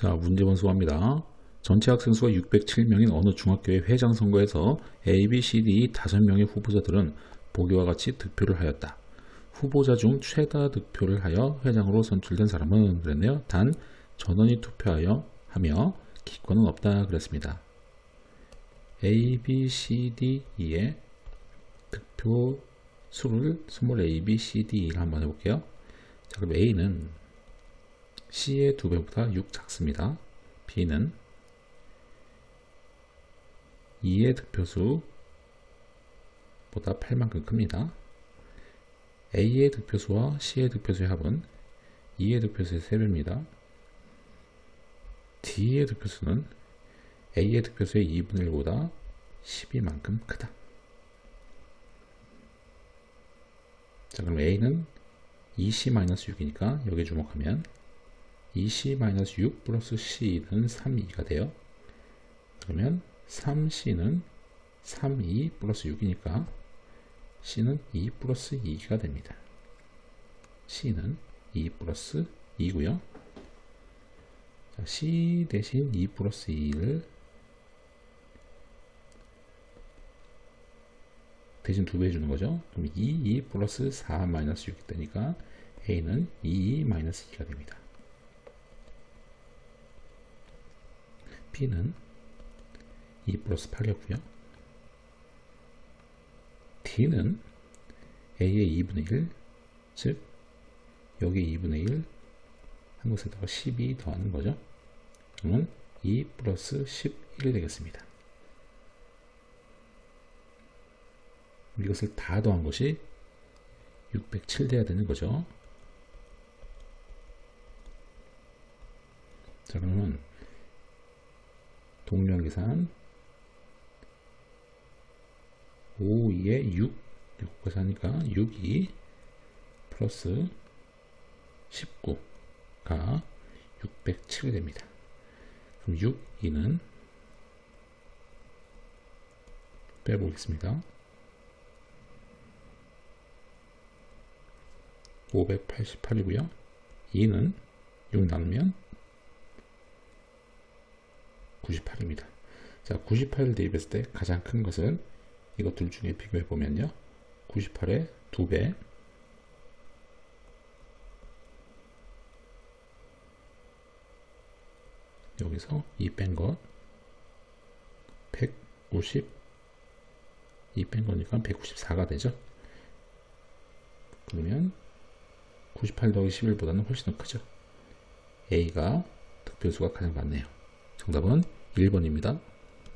자, 문제 번 수합니다. 전체 학생 수가 607명인 어느 중학교의 회장 선거에서 A, B, C, D 5명의 후보자들은 보기와 같이 득표를 하였다. 후보자 중 최다 득표를 하여 회장으로 선출된 사람은 그랬네요. 단 전원이 투표하여 하며 기권은 없다 그랬습니다. A, B, C, D, E의 득표 수를 스몰 A, B, C, D를 한번 해볼게요. 자, 그럼 A는 C의 2배보다 6 작습니다. B는 2의 득표수 보다 8만큼 큽니다. A의 득표수와 C의 득표수의 합은 2의 득표수의 3배입니다. D의 득표수는 A의 득표수의 2분의 1보다 12만큼 크다. 자, 그럼 A는 2C-6이니까 여기 주목하면 2C-6 플러스 C는 3E가 돼요. 그러면 3C는 3E 플러스 6이니까 C는 2 플러스 2가 됩니다. C는 2 플러스 2고요. 자, C 대신 2 플러스 2를 대신 2배 해주는 거죠. 그럼 2, 2 플러스 4 마이너스 6이 되니까 A는 2, 2 마이너스 2가 됩니다. B는 2 플러스 8이었고요. D는 A의 2분의 1, 즉 여기 2분의 1, 한 곳에다가 12 더하는 거죠. 그러면 2 플러스 11이 되겠습니다. 이것을 다 더한 것이 607 돼야 되는 거죠. 자, 그러면 동량 계산 5, 2에 6 6 계산하니까 6이 플러스 19가 607이 됩니다. 그럼 6, 2는 빼보겠습니다. 588이고요. 2는 6 나누면 98입니다. 자, 98을 대입했을 때 가장 큰 것은 이것 둘 중에 비교해 보면요. 98의 2배 여기서 2뺀 것 150 2뺀 거니까 194가 되죠. 그러면 98 더하기 11보다는 훨씬 더 크죠. A가 득표수가 가장 많네요. 정답은 1번입니다.